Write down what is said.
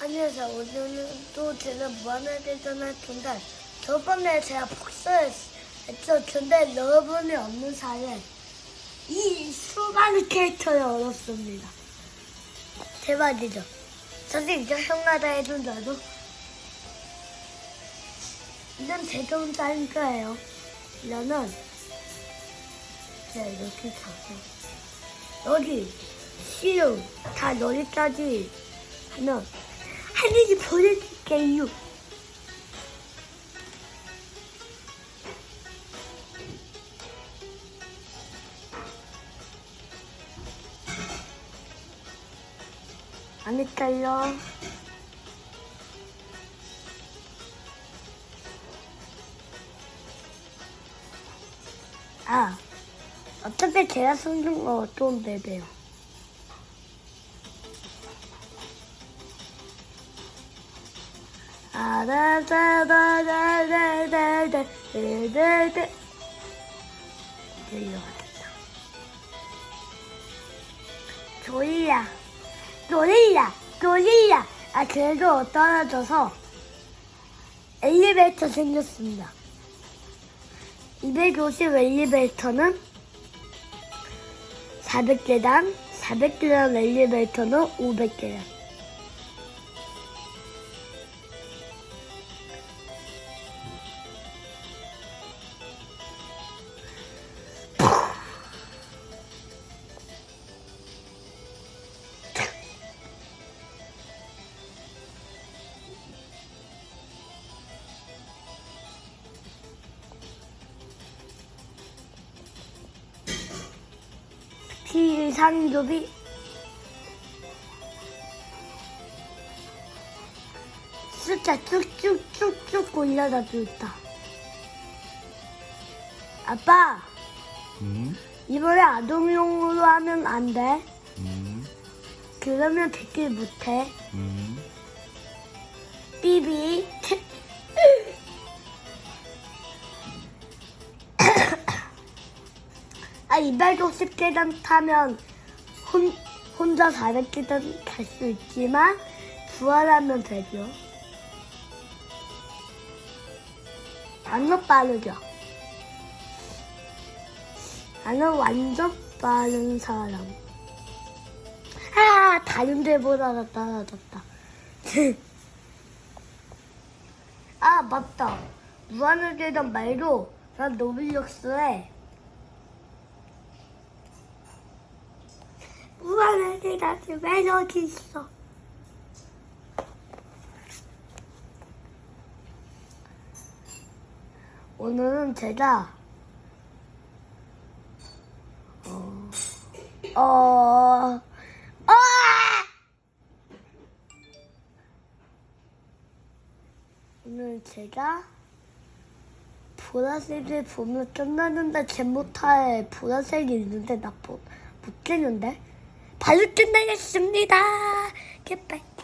안녕하세요. 오늘은 또 제가 무한하게전할 텐데 저번에 제가 복수했죠. 근데 여러분이 없는 사이에 이 수많은 캐릭터를 얻었습니다. 대박이죠. 선생님 저 형마다 해준 자도 이건 제가 혼자 한 거예요. 이거는 제가 이렇게 가서 여기 시우 다 여기까지 하면 하늘이 보여줄게요. 안 헷갈려. 아, 어차피 제가 숨긴 거 어떤 데돼요. 아다다다다다다다다다 내려가겠다. 조리야, 조리야, 조리야. 아 그래도 떨어져서 엘리베이터 생겼습니다. 250 엘리베이터는 400계단, 400계단 엘리베이터는 500계단. 비상급이 숫자 쭉쭉쭉쭉 올려다 줬다. 아빠, 음, 이번에 아동용으로 하면 안 돼. 음, 그러면 댓글 못해. 음. 삐비. 아, 250계단 타면 혼, 혼자 400계단 탈 수 있지만 부활하면 되죠. 완전 빠르죠. 나는 완전 빠른 사람. 아, 다른 데보다 나 떨어졌다. 아, 맞다. 무한을 계단 말고 난 노블력스에 계단이 왜 여기 있어? 오늘은 제가 어, 어, 아! 오늘 제가 보라색을 보면 끝나는데 제모타에 보라색이 있는데 나 못, 못 깨는데 바로 끝내겠습니다. 굿바이.